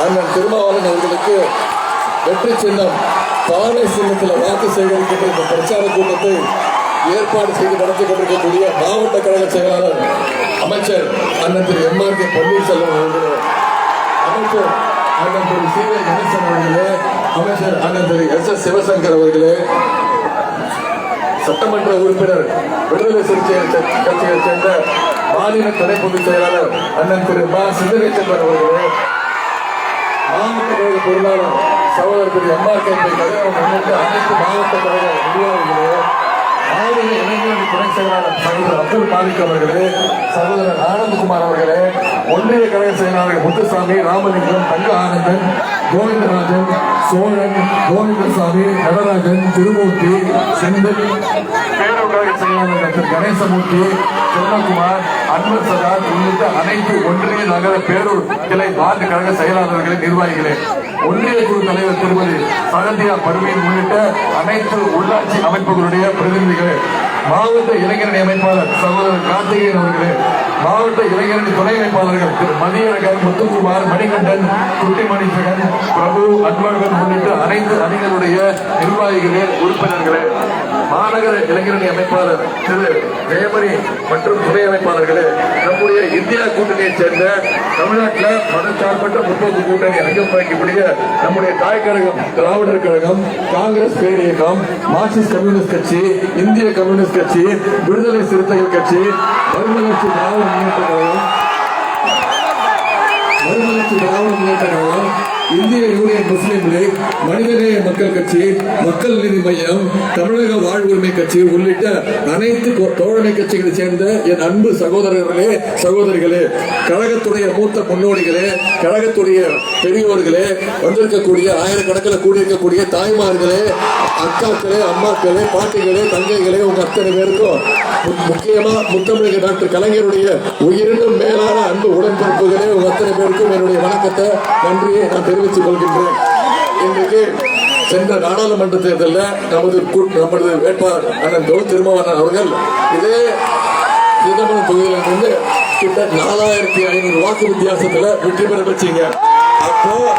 அண்ணன் திருமாவளவன் அவர்களுக்கு வெற்றி சின்னம். பானை சின்னத்தில் வாக்கு சேகரிக்கின்ற இந்த பிரச்சார கூட்டத்தை ஏற்பாடு செய்து நடத்தி கொண்டிருக்கக்கூடிய மாவட்ட கழக செயலாளர் அமைச்சர் அண்ணன் திரு எம் ஆர் கே பன்னீர்செல்வம் அவர்களே அமைச்சர் அண்ணன் திரு சி வே கணேசன் அவர்களே அமைச்சர் அண்ணன் திரு எஸ் எஸ் சிவசங்கர் அவர்களே சட்டமன்ற உறுப்பினர் விடுதலை சிறுத்தை கட்சியைச் சேர்ந்த மாநில துணை பொதுச் செயலாளர் அண்ணன் திரு மா. சிந்தரேச்சந்திரன் அவர்களே மாவட்ட கழக பொருளாளர் சகோதரர் திரு எம் ஆர் கே கதிரவன் அனைத்து மாவட்ட கழக நிர்வாகிகளே மாநில இளைஞரணி துணை செயலாளர் சகோதரர் அப்துல் மாலிக் அவர்களே சகோதரர் ஆனந்த்குமார் அவர்களே ஒன்றிய கழக செயலாளர் முத்துசாமி ராமலிங்கம் தங்க ஆனந்தன் கோவிந்தராஜன் சோழன் கோவிந்தசாமி நடராஜன் திருமூர்த்தி செந்தில் பேரூராக செயலாளர் டாக்டர் கணேசமூர்த்தி செல்வகுமார் அன்பர் சதார் உள்ளிட்ட அனைத்து ஒன்றிய நகர பேரூர் கிளை வார்டு கழக செயலாளர்களே நிர்வாகிகளே ஒன்றிய குழு தலைவர் திருமதி சகந்தியா பருவீன் உள்ளிட்ட அனைத்து உள்ளாட்சி அமைப்புகளுடைய பிரதிநிதிகளே மாவட்ட இளைஞரணி அமைப்பாளர் சகோதரர் கார்த்திகேயன் அவர்களே மாவட்ட இளைஞரணி துணை அமைப்பாளர்கள் திரு மதியழகன் முத்துக்குமார் மணிகண்டன் குட்டிமணிசகன் பிரபு அன்பழகன் உள்ளிட்ட அனைத்து அணிகளுடைய நிர்வாகிகளே உறுப்பினர்களே. மாநகர இளைஞரணி அமைப்பாளர் திரு ஜெயமணி மற்றும் துணை அமைப்பாளர்களே நம்முடைய இந்தியா கூட்டணியைச் சேர்ந்த தமிழ்நாட்டில் மதச்சார்பற்ற முற்போக்கு கூட்டணி அங்கம் வகிக்கக்கூடிய நம்முடைய தாய் கழகம் திராவிடர் கழகம் காங்கிரஸ் பேரியக்கம் மார்க்சிஸ்ட் கம்யூனிஸ்ட் கட்சி இந்திய கம்யூனிஸ்ட் கட்சி விடுதலை சிறுத்தைகள் கட்சி மறுமலர்ச்சி திராவிட முன்னேற்ற கழகம் மறுமலர்ச்சி திராவிட முன்னேற்ற கழகம் இந்திய யூனியன் முஸ்லீம் லீக் மனிதநேய மக்கள் கட்சி மக்கள் நீதி மையம் தமிழக வாழ்வுரிமை கட்சி உள்ளிட்ட அனைத்து கோ- தோழமை கட்சிகளை சேர்ந்த என் அன்பு சகோதரர்களே சகோதரிகளே கழகத்துடைய மூத்த முன்னோடிகளே கழகத்துடைய பெரியோர்களே வந்திருக்கக்கூடிய ஆயிரக்கணக்கில் கூடியிருக்கக்கூடிய தாய்மார்களே அக்காக்களே அம்மாக்களே பாட்டிகளே தங்கைகளே உங்க அத்தனை பேருக்கும் மு- முக்கியமா முத்தமிழக டாக்டர் கலைஞருடைய உயிரினும் மேலான அன்பு உடன்பிறப்புகளே உங்க அத்தனை பேருக்கும் என்னுடைய வணக்கத்தை நன்றியை நான் தெரிவித்துக் கொள்கின்றேன். இன்றைக்கு சென்ற நாடாளுமன்ற தேர்தலில் நமது கூ- நமது வேட்பாளர் அண்ணன் தொல் திருமாவளவன் அவர்கள் இதே சிதம்பரம் தொகுதியிலிருந்து கிட்ட நாலாயிரத்தி ஐநூறு வாக்கு வித்தியாசத்துல வெற்றி பெற வச்சீங்க. அப்போ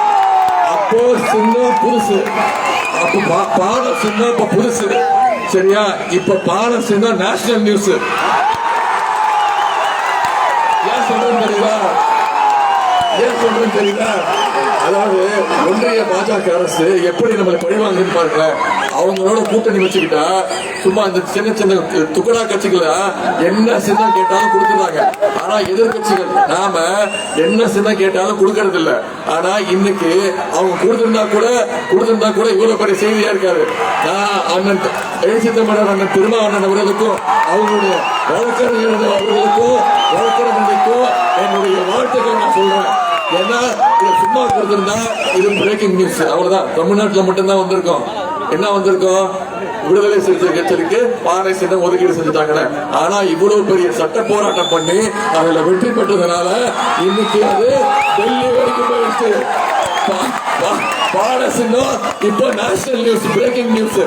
அப்போ சின்ன புதுசு. அப்போ பா- பாலம் இப்ப புதுசு. சரியா? இப்ப பால சின்ன நேஷனல் நியூஸ். ஏன் சொல்றேன் தெரியுதா? ஏன் சொல்றேன் தெரியுதா? அதாவது ஒன்றிய பாஜக அரசு எப்படி நம்மளை பழிவாங்கன்னு பாருங்க அவங்களோட கூட்டணி வச்சுக்கிட்டா சும்மா இந்த சின்ன சின்ன துக்கடா கட்சிகள என்ன சின்ன கேட்டாலும் கொடுத்துருவாங்க ஆனா எதிர்கட்சிகள் நாம என்ன சின்ன கேட்டாலும் கொடுக்கறது இல்ல ஆனா இன்னைக்கு அவங்க கொடுத்திருந்தா கூட கொடுத்திருந்தா கூட இவ்வளவு பெரிய செய்தியா இருக்காரு. நான் அண்ணன் எழுச்சி தமிழர் அண்ணன் திருமாவண்ணன் அவர்களுக்கும் அவங்களுடைய வழக்கறிஞர் அவர்களுக்கும் வழக்கறிஞர்களுக்கும் என்னுடைய வாழ்த்துக்கள் நான் சொல்றேன். ஏன்னா சும்மா கொடுத்திருந்தா இது பிரேக்கிங் நியூஸ் அவ்வளவுதான். தமிழ்நாட்டுல மட்டும்தான் வந்திருக்கோம். என்ன வந்திருக்கோம்? விடுதலை சிறுத்தை கட்சிக்கு பாறை சின்னம் ஒதுக்கீடு செஞ்சுட்டாங்களே ஆனா இவ்வளவு பெரிய சட்ட போராட்டம் பண்ணி அதுல வெற்றி பெற்றதுனால இன்னைக்கு அது டெல்லி வரைக்கும் போயிடுச்சு. பாறை சின்னம் இப்போ national news breaking news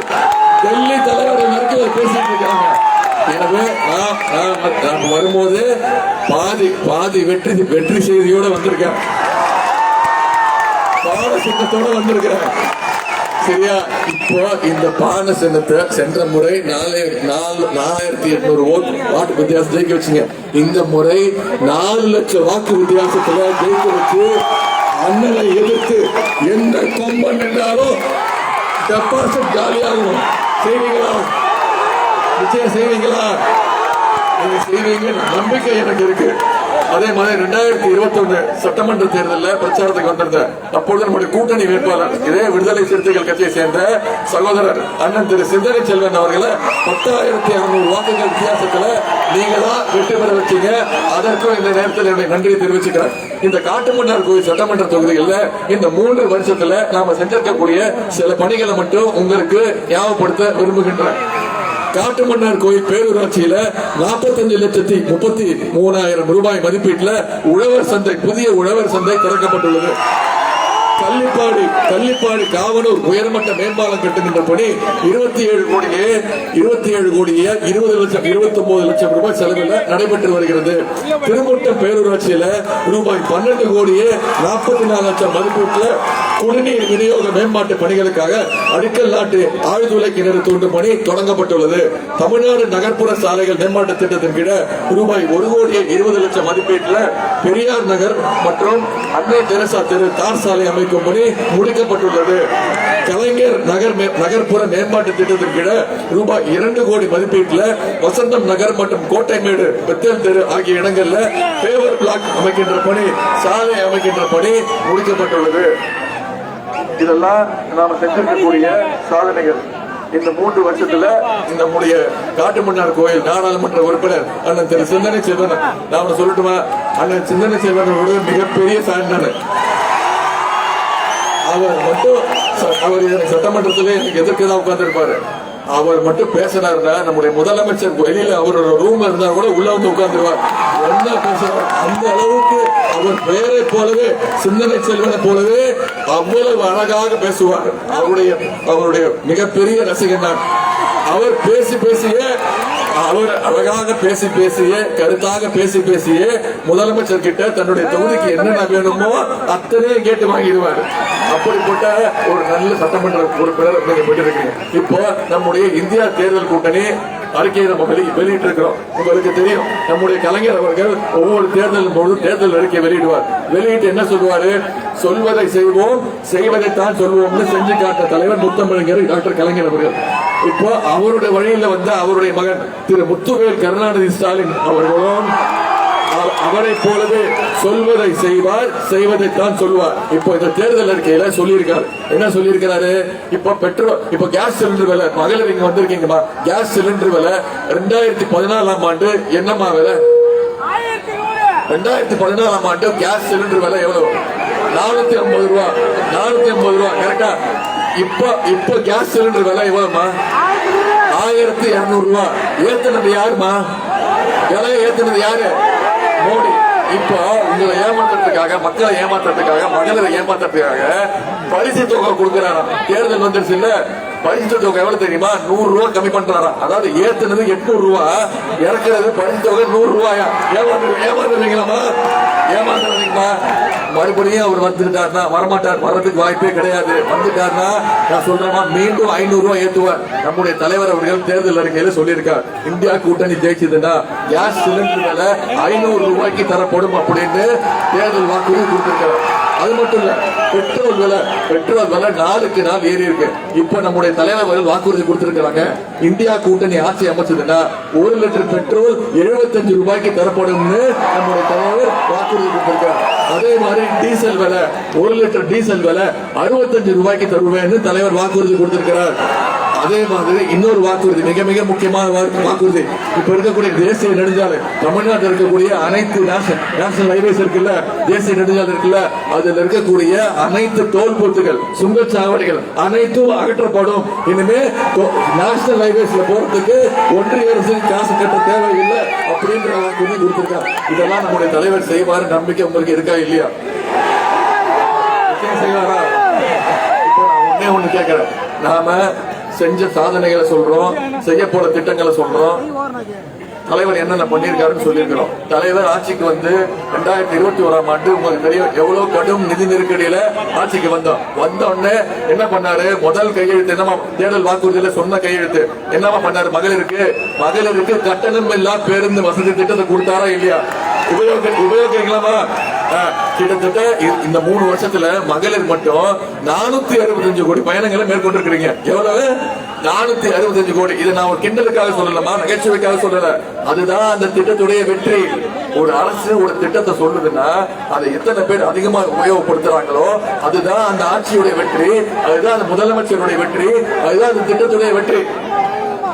Delhi தலைவர் வரைக்கும் பேசிட்டு இருக்காங்க. எனவே நான் நான் வரும்போது பாதி பாதி வெற்றி வெற்றி செய்தியோட வந்திருக்கேன். பாட சின்னத்தோட வந்திருக்கிறேன். சரியா? இப்போ இந்த பான சின்னத்தை சென்ற முறை நாலு நாலு நாலாயிரத்தி எட்நூறு ஓட்டு வாக்கு வித்தியாசம் ஜெயிக்க வச்சுங்க. இந்த முறை நாலு லட்சம் வாக்கு வித்தியாசத்துல ஜெயிக்க வச்சு அண்ணனை எதிர்த்து எந்த கொம்பன் என்றாலும் டெபாசிட் ஜாலியாகும். சரிங்களா? நிச்சயம் செய்வீங்களா? நீங்க செய்வீங்க நம்பிக்கை எனக்கு இருக்கு. அதே மாதிரி ரெண்டாயிரத்தி இருபத்தி ஒண்ணு சட்டமன்ற தேர்தலில் பிரச்சாரத்துக்கு வந்திருந்த அப்பொழுது நம்முடைய கூட்டணி வேட்பாளர் இதே விடுதலை சிறுத்தைகள் கட்சியை சேர்ந்த சகோதரர் அண்ணன் திரு சிந்தனை செல்வன் அவர்களை பத்தாயிரத்தி அறுநூறு வாக்குகள் வித்தியாசத்துல நீங்க தான் வெற்றி பெற வச்சீங்க. அதற்கும் இந்த நேரத்தில் என்னுடைய நன்றியை தெரிவிச்சுக்கிறேன். இந்த காட்டுமன்னார் கோயில் சட்டமன்ற தொகுதிகளில் இந்த மூன்று வருஷத்துல நாம செஞ்சிருக்கக்கூடிய சில பணிகளை மட்டும் உங்களுக்கு ஞாபகப்படுத்த விரும்புகின்றேன். காட்டுமன்னார் கோயில் பேரூராட்சியில 45 லட்சத்தி முப்பத்தி மூணாயிரம் ரூபாய் மதிப்பீட்டுல உழவர் சந்தை புதிய உழவர் சந்தை திறக்கப்பட்டுள்ளது. கள்ளிப்பாடி கள்ளிப்பாடி காவனூர் உயர்மட்ட மேம்பாலம் கட்டுகின்ற பணி இருபத்தி ஏழு கோடியே இருபத்தி ஏழு கோடியே இருபது லட்சம் இருபத்தி ஒன்பது லட்சம் ரூபாய் செலவில் நடைபெற்று வருகிறது. திருமுட்டம் பேரூராட்சியில ரூபாய் பன்னெண்டு கோடியே நாற்பத்தி நாலு லட்சம் மதிப்பீட்டில் குடிநீர் விநியோக மேம்பாட்டு பணிகளுக்காக அடிக்கல் நாட்டு ஆழ்துளை கிணறு தூண்டும் பணி தொடங்கப்பட்டுள்ளது. தமிழ்நாடு நகர்ப்புற சாலைகள் மேம்பாட்டு திட்டத்தின் கீழ ரூபாய் ஒரு கோடியே இருபது லட்சம் மதிப்பீட்டுல பெரியார் நகர் மற்றும் அன்னை தெரசா தெரு தார் சாலை அமைக்கும் பணி முடிக்கப்பட்டுள்ளது. கலைஞர் நகர் நகர்ப்புற மேம்பாட்டு திட்டத்தின் கீழ ரூபாய் இரண்டு கோடி மதிப்பீட்டுல வசந்தம் நகர் மற்றும் கோட்டைமேடு பெத்தேல் தெரு ஆகிய இடங்கள்ல பேவர் பிளாக் அமைக்கின்ற பணி சாலை அமைக்கின்ற பணி முடிக்கப்பட்டுள்ளது. இதெல்லாம் நாம செஞ்சிருக்கக்கூடிய சாதனைகள். இந்த மூன்று வருஷத்துல இந்த நம்முடைய காட்டுமன்னார் கோயில் நாடாளுமன்ற உறுப்பினர் அண்ணன் திரு சிந்தனை செல்வன் நாம சொல்லட்டுமா? அண்ணன் சிந்தனை செல்வன் மிகப்பெரிய சாதனை அவர் மட்டும் ச- அவர் சட்டமன்றத்திலே எனக்கு எதிர்க்க தான் உட்கார்ந்துருப்பாரு. அவர் மட்டும் பேசினார்னா நம்முடைய முதலமைச்சர் வெளியில அவரோட ரூம் இருந்தா கூட உள்ள வந்து உட்கார்ந்துருவார் என்ன பேசுறார் அந்த அளவுக்கு அவர் பெயரை போலவே சிந்தனை செல்வனை போலவே அவ்வளவு அழகாக பேசுவார். அவருடைய அவருடைய மிகப்பெரிய ரசிகன் தான் அவர் பேசி பேசியே அழகாக பேசி பேசியே கருத்தாக பேசி பேசியே முதலமைச்சர் கிட்ட தன்னுடைய தொகுதிக்கு என்னென்ன வேணுமோ அத்தனையும் கேட்டு வாங்கிடுவார். அப்படிப்பட்ட ஒரு நல்ல சட்டமன்ற உறுப்பினர் நீங்க பெற்றிருக்கீங்க இப்போ நம்முடைய இந்தியா தேர்தல் கூட்டணி அறிக்கையை நம்ம வெளி வெளியிட்டு இருக்கிறோம் உங்களுக்கு தெரியும். நம்முடைய கலைஞர் அவர்கள் ஒவ்வொரு தேர்தலும் பொழுது தேர்தல் அறிக்கை வெளியிடுவார். வெளியிட்டு என்ன சொல்லுவாரு? சொல்வதை செய்வோம் செய்வதைத்தான் சொல்வோம்னு செஞ்சு காட்ட தலைவர் முத்தமிழங்கர் டாக்டர் கலைஞர் அவர்கள். இப்போ அவருடைய வழியில வந்த அவருடைய மகன் திரு முத்துவேல் கருணாநிதி ஸ்டாலின் அவர்களும் அவ- அவரைப் போலவே சொல்வதை செய்வார் செய்வதைத்தான் சொல்வார் இப்போ இந்த தேர்தல் அறிக்கையில சொல்லியிருக்காரு. என்ன சொல்லியிருக்கிறாரு? இப்ப பெட்ரோல் இப்ப கேஸ் சிலிண்டர் விலை மகளிர் இங்க வந்திருக்கீங்கம்மா. கேஸ் சிலிண்டர் விலை ரெண்டாயிரத்தி பதினாலாம் ஆண்டு என்னம்மா விலை? ரெண்டாயிரத்தி பதினாலாம் ஆண்டு கேஸ் சிலிண்டர் விலை எவ்வளவு? நானூத்தி ஐம்பது ரூபா. நானூத்தி ஐம்பது ரூபா. கரெக்டா? இப்ப இப்ப கேஸ் சிலிண்டர் விலை எவ்வளவுமா ஆயிரத்தி இருநூறு ரூபா. ஏத்தினது யாருமா விலை ஏத்தினது யாரு? மோடி இப்போ உங்களை ஏமாத்துறதுக்காக மக்களை ஏமாத்துறதுக்காக மகளிரை ஏமாத்துறதுக்காக பரிசு தொகை கொடுக்கிறாராம் தேர்தல் வந்துருச்சு இல்ல பரிசு தொகை எவ்வளவு தெரியுமா? நூறு ரூபா கம்மி பண்றாராம் அதாவது ஏத்துனது எட்நூறு ரூபா இறக்குறது பரிசு தொகை நூறு ரூபாயா? ஏமாந்து மறுபடியும் அவர் வந்துட்டார்னா வரமாட்டார். வர்றதுக்கு வாய்ப்பே கிடையாது. வந்துட்டார்னா நான் சொல்றேன்னா மீண்டும் ஐநூறு ரூபாய் ஏற்றுவார். நம்முடைய தலைவர் அவர்கள் தேர்தல் அறிக்கையில சொல்லியிருக்கார். இந்தியா கூட்டணி ஜெயிச்சதுன்னா கேஸ் சிலிண்டர் விலை ஐநூறு ரூபாய்க்கு தரப்படும் அப்படின்னு தேர்தல் வாக்குறுதி கொடுத்திருக்கிறார். அது மட்டும் இல்ல பெட்ரோல் விலை பெட்ரோல் விலை நாளுக்கு நாள் ஏறி இருக்கு. இப்ப நம்முடைய தலைவர் வாக்குறுதி கொடுத்திருக்கிறாங்க. இந்தியா கூட்டணி ஆட்சி அமைச்சதுன்னா ஒரு லிட்டர் பெட்ரோல் 75 ரூபாய்க்கு தரப்படும்னு நம்முடைய தலைவர் வாக்குறுதி கொடுத்திருக்காரு அதே மாதிரி டீசல் விலை ஒரு லிட்டர் டீசல் விலை 65 ரூபாய்க்கு தருவேன்னு தலைவர் வாக்குறுதி கொடுத்திருக்கிறார். அதே மாதிரி இன்னொரு வாக்குறுதி மிக மிக முக்கியமான வாக்கு- வாக்குறுதி. இப்ப இருக்கக்கூடிய தேசிய நெடுஞ்சாலை தமிழ்நாட்டில் இருக்கக்கூடிய அனைத்து நேஷனல் ஹைவேஸ் இருக்குல்ல தேசிய நெடுஞ்சாலை இருக்குல்ல அதுல இருக்கக்கூடிய அனைத்து டோல் பூத்துகள் சுங்கச்சாவடிகள் அனைத்தும் அகற்றப்படும். இனிமே நேஷனல் ஹைவேஸ்ல போறதுக்கு ஒன்றிய அரசு காசு கட்ட தேவையில்லை அப்படின்ற வாக்குறுதி கொடுத்திருக்காங்க. இதெல்லாம் நம்முடைய தலைவர் செய்வார் நம்பிக்கை உங்களுக்கு இருக்கா இல்லையா? செய்வாரா? ஒன்னே ஒண்ணு கேட்கிறேன் நாம செஞ்ச சாதனைகளை சொல்றோம் செய்ய போற திட்டங்களை சொல்றோம். தலைவர் என்னென்ன பண்ணியிருக்காருன்னு சொல்லியிருக்கிறோம். தலைவர் ஆட்சிக்கு வந்து ரெண்டாயிரத்தி இருபத்தி ஓராம் ஆண்டு உங்களுக்கு தெரியும் எவ்வளவு கடும் நிதி நெருக்கடியில ஆட்சிக்கு வந்தோம். வந்த உடனே என்ன பண்ணாரு? முதல் கையெழுத்து என்னமா? தேர்தல் வாக்குறுதியில சொன்ன கையெழுத்து. என்னமா பண்ணாரு? மகளிருக்கு மகளிருக்கு கட்டணம் இல்லா பேருந்து வசதி திட்டத்தை கொடுத்தாரா இல்லையா? உபயோக உபயோகிக்கலாமா? கிட்டத்தட்ட இந்த மூணு வருஷத்துல மகளிர் மட்டும் நானூத்தி அறுபத்தஞ்சு கோடி பயணங்களை மேற்கொண்டிருக்கிறீங்க. எவ்வளவு? நானூத்தி அறுபத்தஞ்சு கோடி. இதை நான் ஒரு கிண்டலுக்காக சொல்லலாமா நகைச்சுவைக்காக சொல்லல. அதுதான் அந்த திட்டத்துடைய வெற்றி. ஒரு அரசு ஒரு திட்டத்தை சொல்லுதுன்னா அதை எத்தனை பேர் அதிகமா உபயோகப்படுத்துறாங்களோ அதுதான் அந்த ஆட்சியுடைய வெற்றி அதுதான் அந்த முதலமைச்சருடைய வெற்றி அதுதான் அந்த திட்டத்துடைய வெற்றி.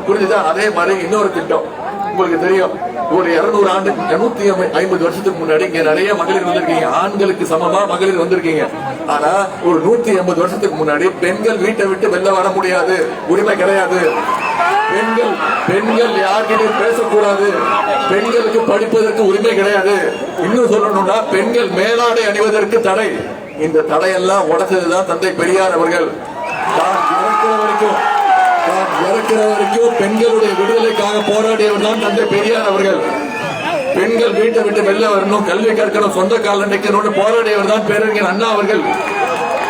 புரிஞ்சுதான் அதே மாதிரி இன்னொரு திட்டம். உங்களுக்கு தெரியும் ஒரு இருநூறு ஆண்டு இருநூத்தி ஐம்பது வருஷத்துக்கு முன்னாடி இங்க நிறைய மகளிர் வந்திருக்கீங்க. ஆண்களுக்கு சமமா மகளிர் வந்திருக்கீங்க. ஆனா ஒரு நூத்தி எண்பது வருஷத்துக்கு முன்னாடி பெண்கள் வீட்டை விட்டு வெளில வர முடியாது. உரிமை கிடையாது. பெண்கள் பெண்கள் யார்கிட்டையும் பேசக்கூடாது. பெண்களுக்கு படிப்பதற்கு உரிமை கிடையாது. இன்னும் சொல்லணும்னா பெண்கள் மேலாடை அணிவதற்கு தடை. இந்த தடையெல்லாம் உடச்சதுதான் தந்தை பெரியார் அவர்கள். தான் வரைக்கும் தான் இறக்கிற வரைக்கும் பெண்களுடைய விடுதலைக்காக போராடியவர் தான் தந்தை பெரியார் அவர்கள். பெண்கள் வீட்டை விட்டு வெளில வரணும். கல்வி கற்கணும். சொந்த கால நிற்கணும்னு போராடியவர் தான் பேரறிஞர் அண்ணா அவர்கள்.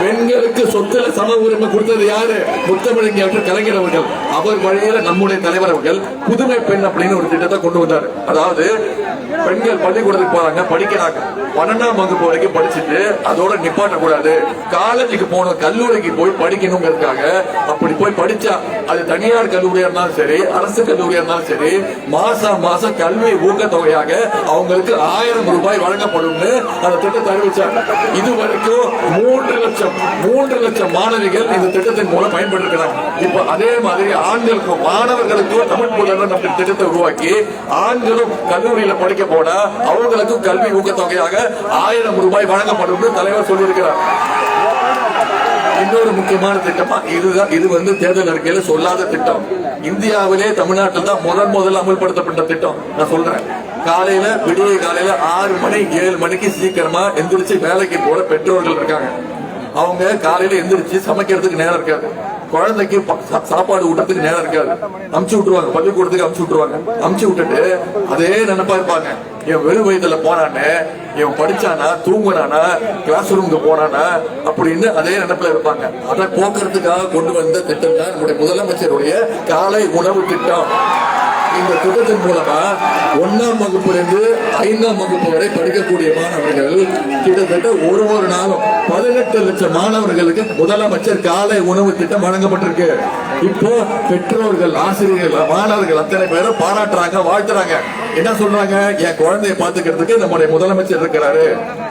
பெண்களுக்கு சொத்துல சம உரிமை கொடுத்தது யாரு? முத்தமிழங்க கலைஞர் அவர்கள். அவர் வழியில நம்முடைய தலைவர் அவர்கள் புதுமை பெண் அப்படின்னு ஒரு திட்டத்தை கொண்டு வந்தார். அதாவது பெண்கள் பள்ளிக்கூடத்துக்கு போறாங்க படிக்கிறாங்க. பன்னெண்டாம் வகுப்பு வரைக்கும் படிச்சுட்டு அதோட நிப்பாட்ட கூடாது காலேஜுக்கு போகணும் கல்லூரிக்கு போய் படிக்கணுங்கிறதுக்காக அப்படி போய் படிச்சா அது தனியார் கல்லூரியா இருந்தாலும் சரி அரசு கல்லூரியா இருந்தாலும் சரி மாசம் மாசம் கல்வி ஊக்கத்தொகையாக அவங்களுக்கு ஆயிரம் ரூபாய் வழங்கப்படும்னு அந்த திட்டத்தை அறிவிச்சாங்க. இது வரைக்கும் மூன்று லட்சம் மூன்று லட்சம் மாணவிகள் இந்த திட்டத்தின் மூலம் பயன்பெற்றிருக்கிறாங்க. இப்ப அதே மாதிரி ஆண்களுக்கும் மாணவர்களுக்கும் தமிழ் புலவர் நம்ம திட்டத்தை உருவாக்கி ஆண்களும் கல்லூரியில படிக்க போனா அவங்களுக்கும் கல்வி ஊக்கத்தொகையாக ஆயிரம் ரூபாய் வழங்கப்படும் தலைவர் சொல்லியிருக்கிறார். இன்னொரு முக்கியமான திட்டமா இதுதான் இது வந்து தேர்தல் அறிக்கையில சொல்லாத திட்டம். இந்தியாவிலே தமிழ்நாட்டில் தான் முதல் முதல்ல அமல்படுத்தப்பட்ட திட்டம். நான் சொல்றேன். காலையில விடிய காலையில ஆறு மணி ஏழு மணிக்கு சீக்கிரமா எந்திரிச்சு வேலைக்கு போற பெற்றோர்கள் இருக்காங்க. அவங்க காலையில எந்திரிச்சு சமைக்கிறதுக்கு நேரம் இருக்காது. குழந்தைக்கு சா- சாப்பாடு ஊட்டுறதுக்கு நேரம் இருக்காது. அமுச்சு விட்டுருவாங்க. பள்ளிக்கூடத்துக்கு அமுச்சு விட்டுருவாங்க. அமுச்சு விட்டுட்டு அதே நினைப்பா இருப்பாங்க. என் வெறும் வயதுல போனானே இவன் படிச்சானா தூங்குனானா கிளாஸ் ரூமுக்கு போனானா அப்படின்னு அதே நினைப்புல இருப்பாங்க. அதை போக்குறதுக்காக கொண்டு வந்த திட்டம் தான் நம்முடைய முதலமைச்சருடைய காலை உணவு திட்டம். இந்த திட்டத்தின் மூலமா ஒன்னாம் வகுப்புல இருந்து ஐந்தாம் வகுப்பு வரை படிக்கக்கூடிய மாணவர்கள் கிட்டத்தட்ட ஒரு ஒரு நாளும் பதினெட்டு லட்சம் மாணவர்களுக்கு முதலமைச்சர் காலை உணவு திட்டம் வழங்கப்பட்டிருக்கு. இப்போ பெற்றோர்கள் ஆசிரியர்கள் மாணவர்கள் அத்தனை பேரும் பாராட்டுறாங்க வாழ்த்துறாங்க. என்ன சொல்றாங்க? என் குழந்தைய பாத்துக்கிறதுக்கு நம்முடைய முதலமைச்சர் இருக்கிறாரு.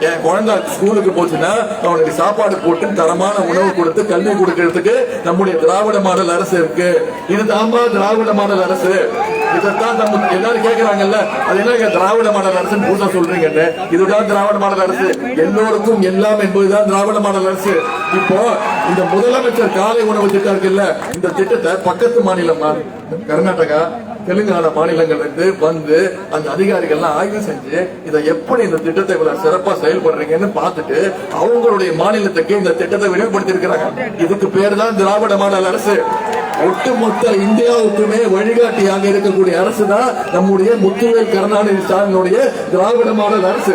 என் குழந்தை ஸ்கூலுக்கு போச்சுன்னா அவனுக்கு சாப்பாடு போட்டு தரமான உணவு கொடுத்து கல்வி கொடுக்கறதுக்கு நம்முடைய திராவிட மாடல் அரசு இருக்கு. இது தாம்பா திராவிட மாடல் அரசு. இதைத்தான் நம்ம எல்லாரும் கேட்கிறாங்கல்ல அது என்ன திராவிட மாடல் அரசு பூசா சொல்றீங்கன்னு. இதுதான் திராவிட மாடல் அரசு. எல்லோருக்கும் எல்லாம் என்பதுதான் திராவிட மாடல் அரசு. இப்போ இந்த முதலமைச்சர் காலை உணவு திட்டம் இருக்குல்ல இந்த திட்டத்தை பக்கத்து மாநிலம் கர்நாடகா தெலுங்கானா மாநிலங்கள்ல இருந்து வந்து அந்த அதிகாரிகள்லாம் ஆய்வு செஞ்சு இதை எப்படி இந்த திட்டத்தை இவ்வளவு சிறப்பா செயல்படுறீங்கன்னு பார்த்துட்டு அவங்களுடைய மாநிலத்துக்கு இந்த திட்டத்தை விரிவுபடுத்தி இருக்கிறாங்க இதுக்கு பேர் தான் திராவிட மாடல் அரசு. ஒட்டுமொத்த இந்தியாவுக்குமே வழிகாட்டியாக இருக்கக்கூடிய அரசு தான் நம்முடைய முத்துவேல் கருணாநிதி ஸ்டாலினுடைய திராவிட மாடல் அரசு.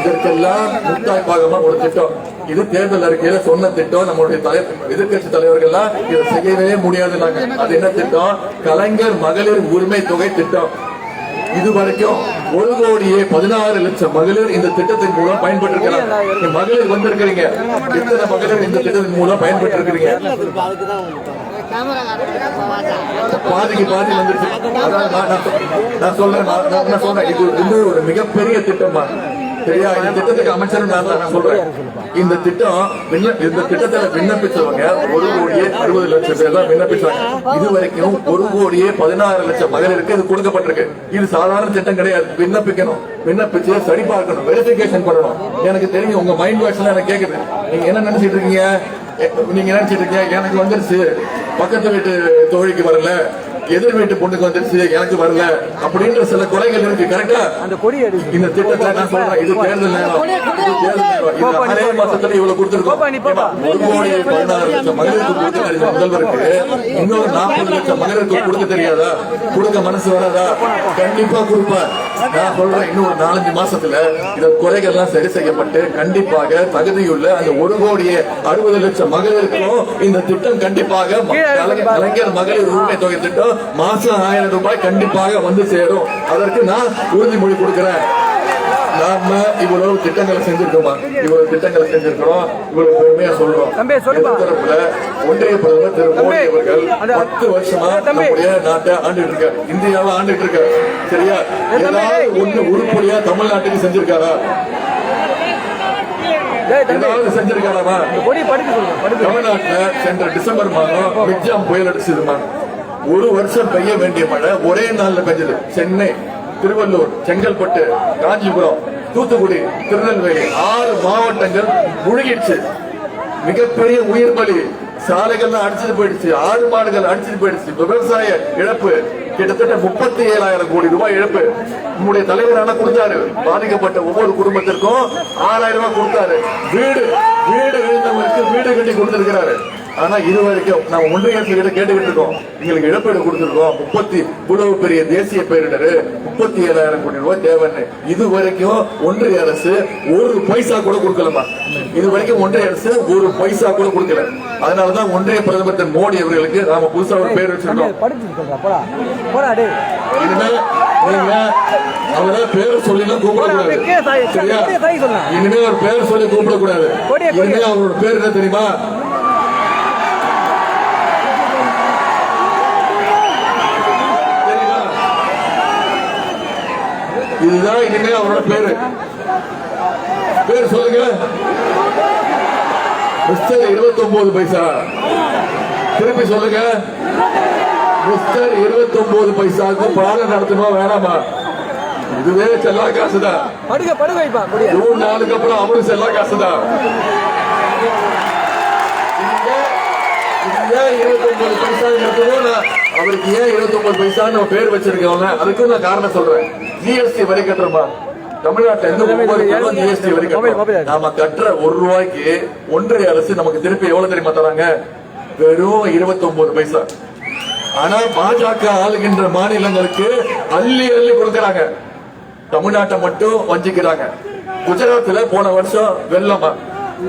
இதற்கெல்லாம் முத்தாய் பாகமா ஒரு திட்டம் இது தேர்தல் அறிக்கையில சொன்ன திட்டம் நம்மளுடைய தலை எதிர்கட்சி தலைவர்கள்லாம் இதை செய்யவே முடியாது அது என்ன திட்டம்? கலைஞர் மகளிர் உரிமை தொகை திட்டம். இதுவரைக்கும் ஒரு கோடியே பதினாறு லட்சம் மகளிர் இந்த திட்டத்தின் மூலம் பயன்பட்டிருக்கிறாங்க மகளிர் வந்திருக்கிறீங்க. எத்தனை மகளிர் இந்த திட்டத்தின் மூலம் பயன்பெற்றிருக்கிறீங்க. பாதிக்கு பாதி வந்துருச்சு. நான் சொல்றேன். நான் நான் சொல்றேன். இது வந்து ஒரு மிகப்பெரிய திட்டமா சரியா இந்த திட்டத்துக்கு அமைச்சர் நான் நான் சொல்றேன். இந்த திட்டம் இந்த திட்டத்துல விண்ணப்பிச்சவங்க ஒரு கோடியே அறுபது லட்சம் பேர் தான் விண்ணப்பிச்சாங்க. இது வரைக்கும் ஒரு கோடியே பதினாறு லட்சம் மகளிருக்கு இது கொடுக்கப்பட்டிருக்கு. இது சாதாரண திட்டம் கிடையாது. விண்ணப்பிக்கணும். விண்ணப்பிச்சு சரி பார்க்கணும். வெரிஃபிகேஷன் பண்ணணும். எனக்கு தெரியும். உங்க மைண்ட் வாய்ஸ் எல்லாம் எனக்கு கேக்குது. நீங்க என்ன நினைச்சிட்டு இருக்கீங்க? நீங்க நினைச்சிட்டு இருக்கீங்க? எனக்கு வந்துருச்சு. பக்கத்து வீட்டு தோழிக்கு வரல. எதிர் வீட்டு பொண்ணுக்கு வந்துருச்சு எனக்கு வரல அப்படின்ற சில குறைகள் இருக்கு கரெக்டா அந்த கொடி எடு இந்த திட்டத்தை நான் சொல்றேன் இது தேர்தல் நேரம். அதே. மாசத்துல இவ்வளவு கொடுத்திருக்கோம். ஒரு கோடி பதினாறு லட்சம் மகளிருக்கு தெரிஞ்ச முதல்வருக்கு. இன்னொரு நாற்பது லட்சம் மகளிருக்கு கொடுக்க தெரியாதா? கொடுக்க மனசு வராதா? கண்டிப்பா கொடுப்பேன். நான் சொல்றேன் இன்னும் ஒரு நாலஞ்சு மாசத்துல இந்த குறைகள்லாம் சரி செய்யப்பட்டு கண்டிப்பாக தகுதியுள்ள அந்த ஒரு கோடியே அறுபது லட்சம் மகளிருக்கும் இந்த திட்டம் கண்டிப்பாக கலைஞர் மகளிர் உரிமை தொகை திட்டம் மாசம் ஆயிரம் ரூபாய் கண்டிப்பாக வந்து சேரும். அதற்கு நான் உறுதிமொழி கொடுக்கிறேன். நாம இவ்வளவு திட்டங்களை செஞ்சிருக்கோமா? இவ்வளவு திட்டங்களை செஞ்சிருக்கிறோம். இவ்வளவு பெருமையா சொல்றோம். எதிர்த்தரப்புல ஒன்றிய பிரதமர் திரு மோடி அவர்கள் பத்து வருஷமா. நம்முடைய நாட்டை ஆண்டுட்டு இருக்காரு. இந்தியாவை ஆண்டுட்டு இருக்காரு. சரியா. ஏதாவது ஒண்ணு உருப்படியா தமிழ்நாட்டுக்கு செஞ்சிருக்காரா? படிக்க தமிழ்நாட்டுல சென்ற டிசம்பர் மாதம் மிக்ஜாம் புயல் அடிச்சதுமா? ஒரு வருஷம் பெய்ய வேண்டிய மழை ஒரே நாள்ல பெஞ்சது. சென்னை திருவள்ளூர் செங்கல்பட்டு காஞ்சிபுரம் தூத்துக்குடி திருநெல்வேலி ஆறு மாவட்டங்கள் முழுகிடுச்சு. மிகப்பெரிய உயிர் பலி. சாலைகள்லாம் அடிச்சுட்டு போயிடுச்சு ஆறு மாடுகள் அடிச்சுட்டு போயிடுச்சு. விவசாய இழப்பு கிட்டத்தட்ட முப்பத்தி ஏழாயிரம் கோடி ரூபாய் இழப்பு. நம்முடைய தலைவரான கொடுத்தாரு. பாதிக்கப்பட்ட ஒவ்வொரு குடும்பத்திற்கும் ஆறாயிரம் ரூபாய் கொடுத்தாரு. வீடு வீடு விழுந்தவங்களுக்கு வீடு கட்டி கொடுத்திருக்கிறாரு. ஆனா இது வரைக்கும் நம்ம ஒன்றிய அரசு கிட்ட கேட்டுக்கிட்டு இருக்கோம். எங்களுக்கு இழப்பீடு கொடுத்திருக்கோம். முப்பத்தி இவ்வளவு பெரிய தேசிய பேரிடர் முப்பத்தி ஏழாயிரம் கோடி ரூபாய் தேவைன்னு. இது வரைக்கும் ஒன்றிய அரசு ஒரு பைசா கூட கொடுக்கலமா இது வரைக்கும் ஒன்றிய அரசு ஒரு பைசா கூட கொடுக்கல. அதனாலதான் ஒன்றிய பிரதமர் திரு மோடி அவர்களுக்கு நாம புதுசா ஒரு பேர் வச்சிருக்கோம். இனிமே நீங்க அவரை பேர் சொல்லி எல்லாம் கூப்பிடக்கூடாது. சரியா. இனிமே ஒரு பேர் சொல்லி கூப்பிடக்கூடாது. இனிமே அவரோட பேர் என்ன தெரியுமா? இதுதான் இனிமே அவரோட பேரு. பேர் சொல்லுங்க. மிஸ்டர் இருபத்தி ஒன்பது பைசா. திருப்பி சொல்லுங்க. மிஸ்டர் இருபத்தி ஒன்பது பைசாவுக்கு பாடம் நடத்தணுமா வேணாமா? இதுவே செல்லா வைப்பா கொடியா ஜூன் நாளுக்கு அப்புறம் அவரும் செல்லா காசுதான். இருபத்தி ஒன்பது பைசா நான் அவருக்கு ஏன் இருபத்தி ஒன்பது பைசா நம்ம பேர் வச்சிருக்கோம்ல அதுக்கும் நான் காரணம் சொல்றேன். ஜிஎஸ்டி வரி கட்டுறோமா? தமிழ்நாட்டுல இருந்து ஒவ்வொரு ஜிஎஸ்டி வரி கட்டுறோம். நாம கட்டுற ஒரு ரூபாய்க்கு ஒன்றிய அரசு நமக்கு திருப்பி எவ்வளவு தெரியுமா தராங்க? வெறும் இருபத்தி ஒன்பது பைசா. ஆனா பாஜக ஆளுகின்ற மாநிலங்களுக்கு அள்ளி அள்ளி கொடுக்கறாங்க. தமிழ்நாட்டை மட்டும் வஞ்சிக்கிறாங்க. குஜராத்ல போன வருஷம் வெள்ளமா?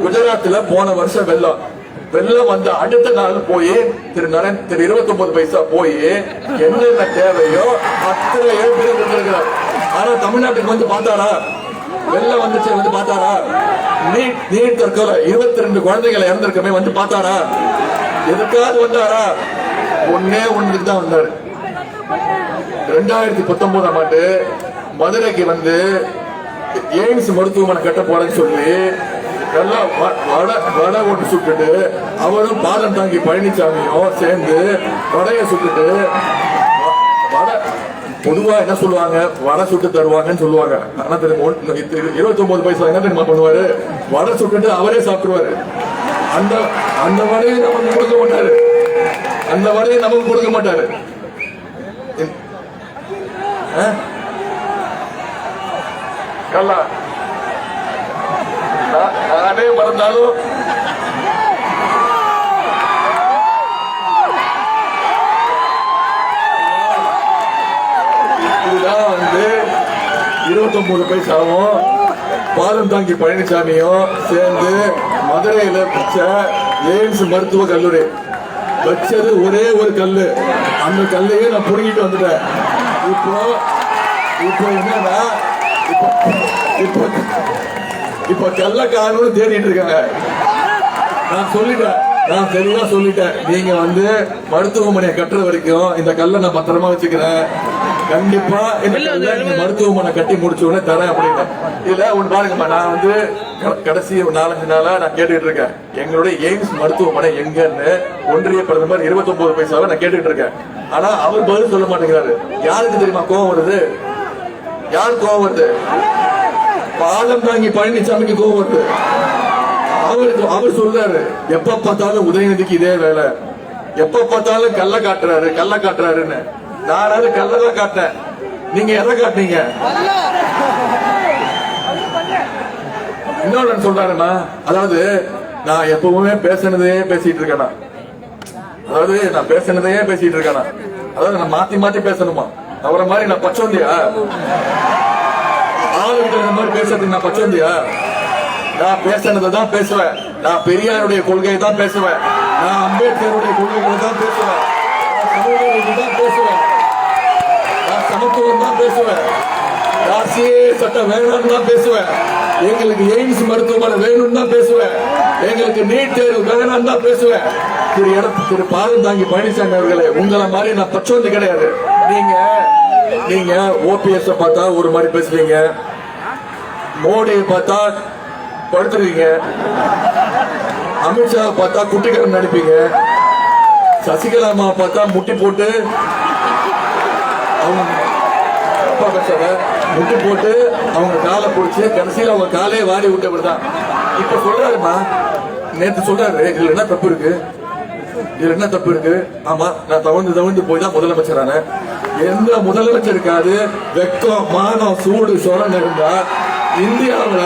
குஜராத்ல போன வருஷம் வெள்ளம். வெள்ளம் வந்த அடுத்த நாள் போய் திரு நரேன் திரு இருபத்தி ஒன்பது பைசா போய் என்னென்ன தேவையோ அத்தனை பேர் ஆனா தமிழ்நாட்டுக்கு வந்து பார்த்தாரா? வெள்ளம் வந்துச்சு வந்து பார்த்தாரா? நீட் நீட் தற்கொலை இருபத்தி ரெண்டு குழந்தைகளை இறந்திருக்கமே வந்து பார்த்தாரா? எதுக்காவது வந்தாரா? ஒன்னே ஒன்றுக்கு தான் வந்தாரு. ரெண்டாயிரத்தி பத்தொன்பதாம் ஆண்டு மதுரைக்கு வந்து எய்ம்ஸ் மருத்துவமனை கட்ட போறேன்னு சொல்லி எல்லாம் வ- வடை வடை ஓட்டு சுட்டுட்டு அவரும் பாதம் தாங்கி பழனிசாமியும் சேர்ந்து வடையை சுட்டுட்டு வ- வடை பொதுவா என்ன சொல்லுவாங்க? வடை சுட்டு தருவாங்கன்னு சொல்லுவாங்க. ஆனா தெரியும் இருபத்தி ஒன்பது பைசா என்ன தெரியுமா பண்ணுவாரு? வடை சுட்டுட்டு அவரே சாப்பிடுவாரு. அந்த அந்த வடையை நமக்கு கொடுக்க மாட்டாரு. அந்த வடையை நமக்கு கொடுக்க மாட்டாரு. ஆ? கல்லா. நா- நானே மறந்தாலும் இதுதான் வந்து இருபத்தி பைசாவும் பாதம் தாங்கி பழனிசாமியும் சேர்ந்து மதுரையில வச்ச எய்ம்ஸ் மருத்துவ கல்லூரி. வச்சது ஒரே ஒரு கல்லு. அந்த கல்லையே நான் புடுங்கிட்டு வந்துட்டேன். இப்போ இப்போ என்னன்னா இப்போ இப்போ இப்போ கள்ளக்காரன்னு தேடிட்டு இருக்காங்க. நான் சொல்லிட்டேன். நான் தெளிவா சொல்லிட்டேன். நீங்க வந்து மருத்துவமனையை கட்டுற வரைக்கும் இந்த கல்லை நான் பத்திரமா வச்சுக்கிறேன். கண்டிப்பா இந்த மருத்துவமனை கட்டி முடிச்ச உடனே தரேன் அப்படின்னு இல்ல ஒண்ணு பாருங்கம்மா நான் வந்து கடைசி ஒரு நாலஞ்சு நாளா நான் கேட்டுட்டு இருக்கேன். எங்களுடைய எய்ம்ஸ் மருத்துவமனை எங்கன்னு ஒன்றிய பிரதமர் 29 பைசாவை நான் கேட்டுட்டு இருக்கேன். ஆனா அவர் பதில் சொல்ல மாட்டேங்கிறாரு. யாருக்கு தெரியுமா கோவம் வருது? யார் கோவம் வருது? பாலம் தாங்கி பழனிசாமிக்கு கோவம் வருது அவருக்கு அவர் சொல்றாரு எப்ப பார்த்தாலும் உதயநிதிக்கு இதே வேலை. எப்ப பார்த்தாலும் கள்ள காட்டுறாரு கள்ள காட்டுறாருன்னு. நானாவது தான் காட்டேன் நீங்க எதை காட்டுனீங்க? இன்னொன்னு சொல்றாருன்னா அதாவது நான் எப்பவுமே பேசினதே பேசிட்டு இருக்கேனா. அதாவது நான் பேசினதையே பேசிட்டு இருக்கேனா. அதாவது நான் மாத்தி மாத்தி பேசணுமா? அவரை மாதிரி நான் பச்சோந்தியா? ஆள் இருக்கிற மாதிரி பேசுறதுக்கு நான் பச்சந்தியா நான் பேசுனதை தான் பேசுவேன். நான் பெரியாருடைய கொள்கையை தான் பேசுவேன். நான் அம்பேத்கருடைய கொள்கைகளை தான் பேசுவேன். நான் தான் பேசுவேன். நான் சமத்துவம் தான் பேசுவேன். ராசியே சட்டம் வேணும்னு தான் பேசுவேன். எங்களுக்கு எய்ம்ஸ் மருத்துவமனை வேணும்னு தான் பேசுவேன். எங்களுக்கு நீட் தேர்வு வேணாம்னு தான் பேசுவேன். திரு இடத்து திரு பாதம் தாங்கி பழனிசாமி அவர்களே உங்களை மாதிரி நான் பச்சோந்து கிடையாது. நீங்க நீங்க ஓபிஎஸ் பார்த்தா ஒரு மாதிரி பேசுவீங்க. மோடியை பார்த்தா படுத்துருவீங்க அமித்ஷா பார்த்தா குட்டிக்கரம் நடிப்பீங்க. சசிகலா அம்மா பார்த்தா முட்டி போட்டு அவங்க அப்பா பேசாத முட்டி போட்டு அவங்க காலை பிடிச்சி கடைசியில் அவங்க காலே வாரி விட்டவர் தான். இப்ப சொல்றாருமா? நேற்று சொல்றாரு இதுல என்ன தப்பு இருக்கு? இதுல என்ன தப்பு இருக்கு? ஆமா நான் தவழ்ந்து தவழ்ந்து போய் தான் முதலமைச்சரான எந்த முதலமைச்சருக்காது வெக்கம் மானம் சூடு சொரணம் இருந்தா இந்தியாவில்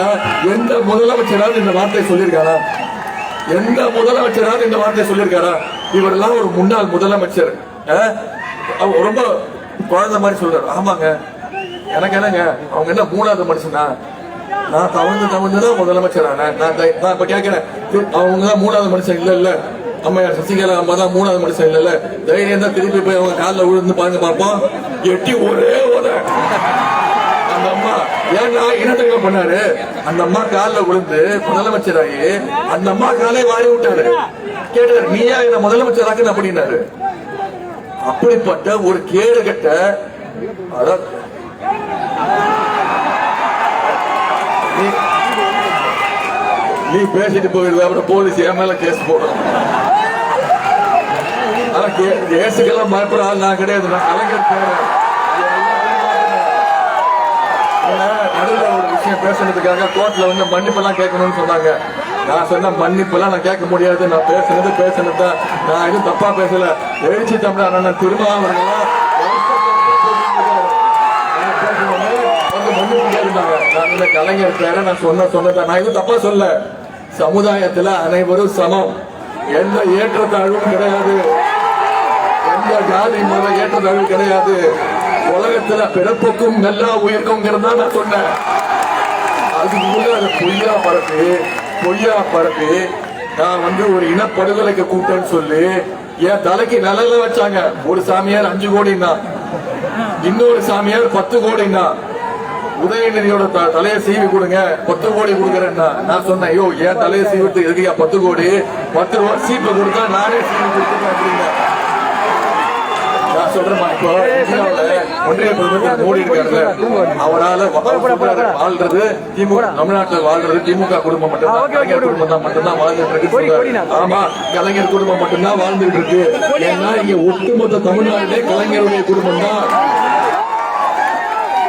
எந்த முதலமைச்சராவது இந்த வார்த்தை சொல்லியிருக்காரா? எந்த முதலமைச்சராவது இந்த வார்த்தை சொல்லியிருக்காரா? இவரெல்லாம் ஒரு முன்னாள் முதலமைச்சர். ரொம்ப குழந்தை மாதிரி சொல்றாரு. ஆமாங்க. எனக்கு என்னங்க? அவங்க என்ன மூணாவது மனுஷனா? நான் தவழ்ந்து தவழ்ந்து தான் முதலமைச்சர் ஆனேன் நான் தை- நான் இப்ப கேட்கிறேன். அவங்க தான் மூணாவது மனுஷன் இல்ல இல்ல அம்மையார் சசிகலா அம்மா தான் மூணாவது மனுஷன் இல்ல இல்ல தைரியம் தான் திருப்பி போய் அவங்க காலில் விழுந்து பாருங்க பார்ப்போம். எட்டி ஒரே ஒரு ஏன்னா என்னதுங்க பண்ணாரு? அந்த அம்மா காலில் விழுந்து முதலமைச்சராகி அந்த அம்மா காலே வாரி விட்டாரு. கேட்டாரு நீயா என்ன முதலமைச்சராக்குன்னு? அப்படின்னாரு. அப்படிப்பட்ட ஒரு கேடு கட்ட அதாவது நீ- பேசிட்டு போயிடுவ அப்புறம் போலீஸ் என் மேல கேஸ் போடும் ஆனா கே- கேஸுக்கெல்லாம் பயப்படுற ஆள் நான் கிடையாது. நான் கலைஞர் பேரன். ஏன்னா, ஒரு விஷயம் பேசுனதுக்காக கோர்ட்ல வந்து மன்னிப்பெல்லாம் கேட்கணும்னு சொன்னாங்க. நான் சொன்ன மன்னிப்பெல்லாம் நான் கேட்க முடியாது. நான் பேசுனது பேசுனது தான். நான் எதுவும் தப்பா பேசல. எழுச்சி தமிழ் அண்ணன் திருமாவர்களா மன்னிப்பு கேட்டுட்டாங்க. நான் இந்த கலைஞர் பேரை நான் சொன்ன சொன்னதை நான் எதுவும் தப்பா சொல்ல சமுதாயத்துல அனைவரும் சமம். எந்த ஏற்றத்தாழ்வும் கிடையாது. எந்த ஜாதி மத ஏற்றத்தாழ்வும் கிடையாது. உலகத்துல பிறப்புக்கும் எல்லா உயிருக்கும் தான் நான் சொன்னேன். அது அதை பொய்யா பரப்பி பொய்யா பரப்பி. நான் வந்து ஒரு இனப்படுகொலைக்கு கூட்டேன்னு சொல்லி என் தலைக்கு நிழல வச்சாங்க. ஒரு சாமியார் அஞ்சு கோடின்னா இன்னொரு சாமியார் பத்து கோடின்னா. உதயநிதியோட தலையை சீவி கொடுங்க பத்து கோடி கொடுக்குறேன்னா. நான் சொன்னேன் ஐயோ என் தலையை சீவிட்டு எதுக்கியா பத்து கோடி? பத்து ரூபா சீப்பை கொடுத்தா நானே சீவி கொடுத்துருக்கேன் அப்படின்னா நான் சொல்றேன் இப்போ ஒன்றிய பிரதமர் மோடி இருக்காருல்ல அவரால வாழ்றது திமுக தமிழ்நாட்டுல வாழ்றது திமுக குடும்பம் மட்டும் ஆ, ஓகே, ஓகே, கலைஞர் குடும்பம் தான் மட்டும்தான் வாழ்ந்துட்டு இருக்கு. ஆமா கலைஞர் குடும்பம் மட்டும்தான் வாழ்ந்துட்டு இருக்கு ஏன்னா இங்க ஒட்டுமொத்த தமிழ்நாட்டிலே கலைஞருடைய குடும்பம் தான்.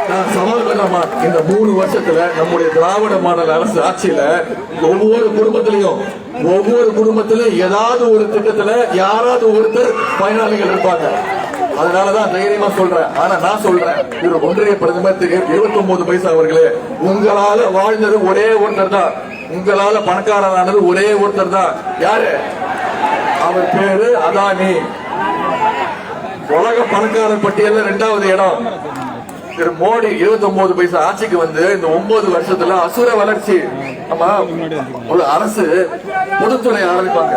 நான் சவால் பண்ணமா இந்த மூணு வருஷத்துல நம்முடைய திராவிட மாடல் அரசு ஆட்சியில ஒவ்வொரு குடும்பத்திலையும் ஒவ்வொரு குடும்பத்திலும் ஏதாவது ஒரு திட்டத்துல யாராவது ஒருத்தர் பயனாளிகள் இருப்பாங்க. அதனாலதான் தைரியமா சொல்றேன். ஆனா நான் சொல்றேன். இவர் ஒன்றிய பிரதமர் திரு. இருபத்தி ஒன்பது பைசா அவர்களே உங்களால வாழ்ந்தது ஒரே ஒருத்தர் தான். உங்களால பணக்காரரானது ஒரே ஒருத்தர் தான். யாரு? அவர் பேரு அதானி. உலக பணக்காரர் பட்டியல ரெண்டாவது இடம். திரு மோடி 29 பைசா ஆட்சிக்கு வந்து இந்த ஒன்பது வருஷத்துல அசுர வளர்ச்சி. நம்ம ஒரு அரசு பொதுத்துறை ஆரம்பிப்பாங்க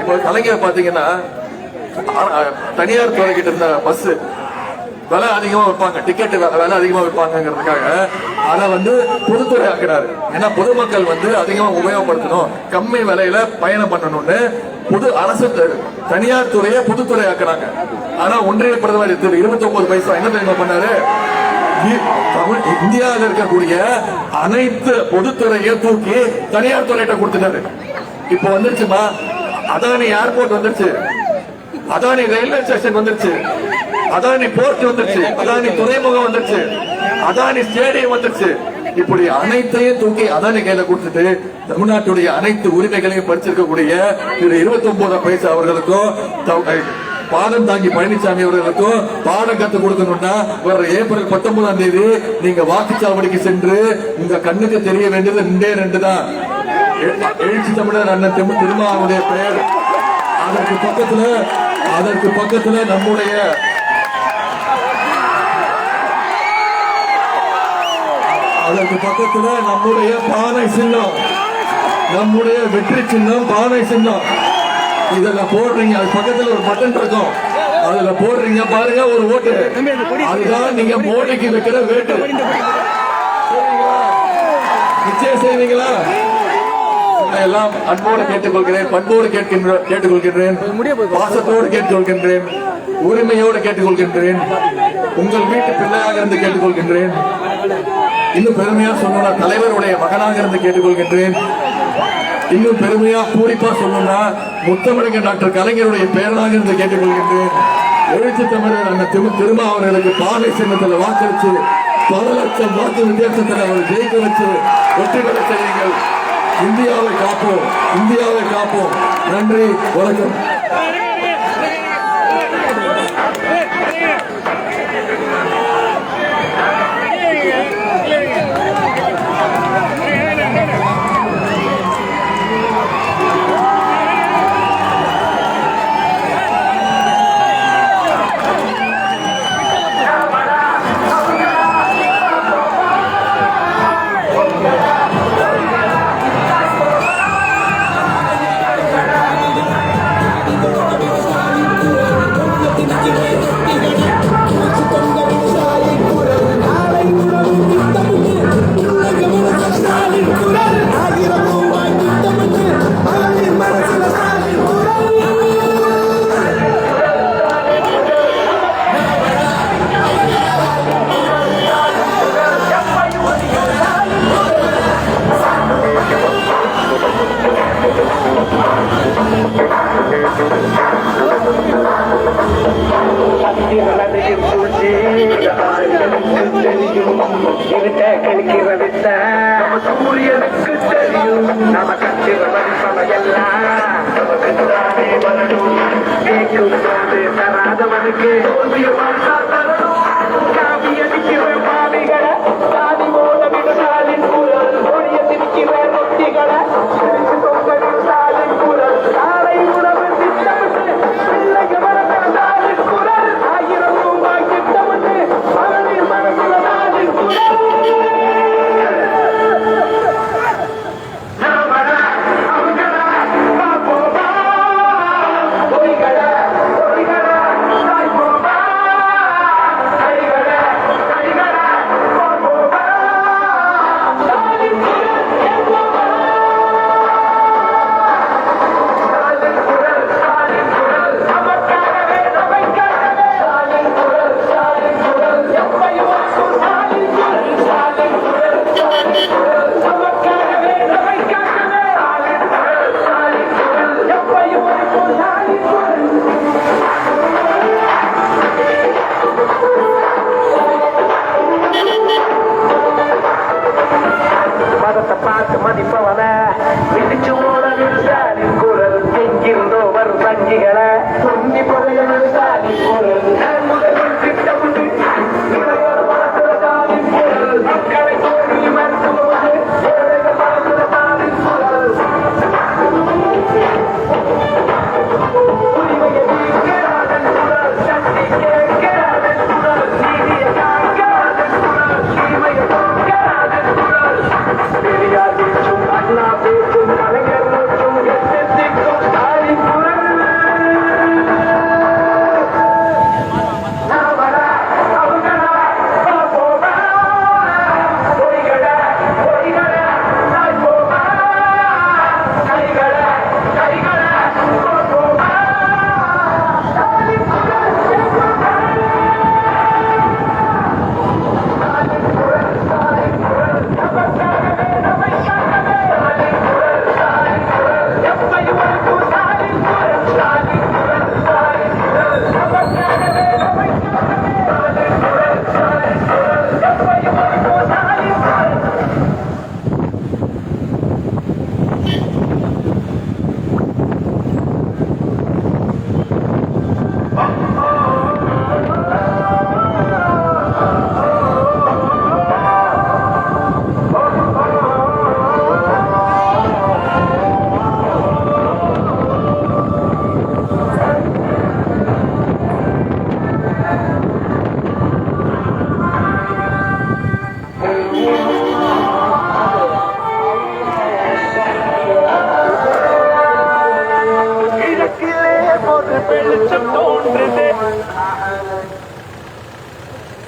இப்ப கலைஞர் பாத்தீங்கன்னா தனியார் துறை இருந்த பஸ் விலை அதிகமா விற்பாங்க டிக்கெட் விலை அதிகமா விற்பாங்கிறதுக்காக அதை வந்து பொதுத்துறை ஆக்குறாரு. ஏன்னா பொதுமக்கள் வந்து அதிகமா உபயோகப்படுத்தணும். கம்மி விலையில பயணம் பண்ணணும்னு பொது அரசு தனியார் துறையை பொதுத்துறை ஆக்குறாங்க. ஆனா ஒன்றிய பிரதமர் திரு இருபத்தி ஒன்பது பைசா என்ன தெரியுமா பண்ணாரு? இ- தமிழ் இந்தியாவில் இருக்கக்கூடிய அனைத்து பொதுத்துறையை தூக்கி தனியார் துறையிட்ட கொடுத்துட்டாரு. இப்போ வந்துருச்சுமா? அதானி ஏர்போர்ட் வந்துருச்சு. அதானி ரயில்வே ஸ்டேஷன் வந்துருச்சு. அதானி போர்ட் வந்துருச்சு. அதானி துறைமுகம் வந்துருச்சு. அதானி ஸ்டேடியம் வந்துருச்சு. இப்படி அனைத்தையும் தூக்கி அதானி கையில கொடுத்துட்டு தமிழ்நாட்டுடைய அனைத்து உரிமைகளையும் படிச்சிருக்கக்கூடிய திரு இருபத்தி ஒன்பது பைசா அவர்களுக்கும் பாதம் பாடம் தாங்கி பழனிசாமி அவர்களுக்கும் பாடம் கத்து கொடுக்கணும்னா வர ஏப்ரல் பத்தொன்பதாம் தேதி நீங்க வாக்குச்சாவடிக்கு சென்று உங்க கண்ணுக்கு தெரிய வேண்டியது ரெண்டே ரெண்டு தான். எழுச்சி தமிழர் அண்ணன் திருமாவுடைய பெயர். அதற்கு பக்கத்துல அதற்கு பக்கத்துல நம்முடைய அதற்கு பக்கத்துல நம்முடைய பானை சின்னம். நம்முடைய வெற்றி சின்னம் பானை சின்னம். இதுல போடுறீங்க. அது பக்கத்துல ஒரு பட்டன் இருக்கும். அதுல போடுறீங்க. பாருங்க ஒரு ஓட்டு. அதுதான் நீங்க மோடிக்கு வைக்கிற வேட்டு. நிச்சயம் செய்வீங்களா? நான் எல்லாம் அன்போடு கேட்டுக்கொள்கிறேன் பண்போடு கேட்கின்றேன் கேட்டுக்கொள்கின்றேன் பாசத்தோடு கேட்டுக்கொள்கின்றேன் உரிமையோடு கேட்டுக்கொள்கின்றேன் உங்கள் வீட்டு பிள்ளையாக இருந்து கேட்டுக்கொள்கின்றேன். இன்னும் பெருமையா சொல்லணும்னா தலைவருடைய மகனாக இருந்து கேட்டுக்கொள்கின்றேன். இன்னும் பெருமையா பூரிப்பா சொல்லணும்னா முத்தமிழக டாக்டர் கலைஞருடைய பேரனாக இருந்து கேட்டுக்கொள்கின்றேன். எழுச்சி தமிழர் அந்த திரு திருமா அவர்களுக்கு பாலை சின்னத்தில் வாக்களித்து பல லட்சம் வாக்கு வித்தியாசத்தில் அவர் ஜெயிக்க வச்சு வெற்றி பெற செய்யுங்கள் இந்தியாவை காப்போம். இந்தியாவை காப்போம். நன்றி வணக்கம். Yeah.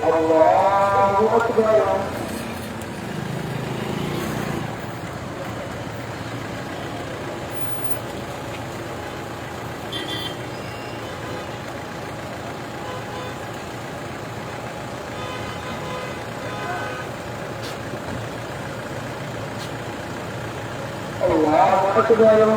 الله أكبر الله أكبر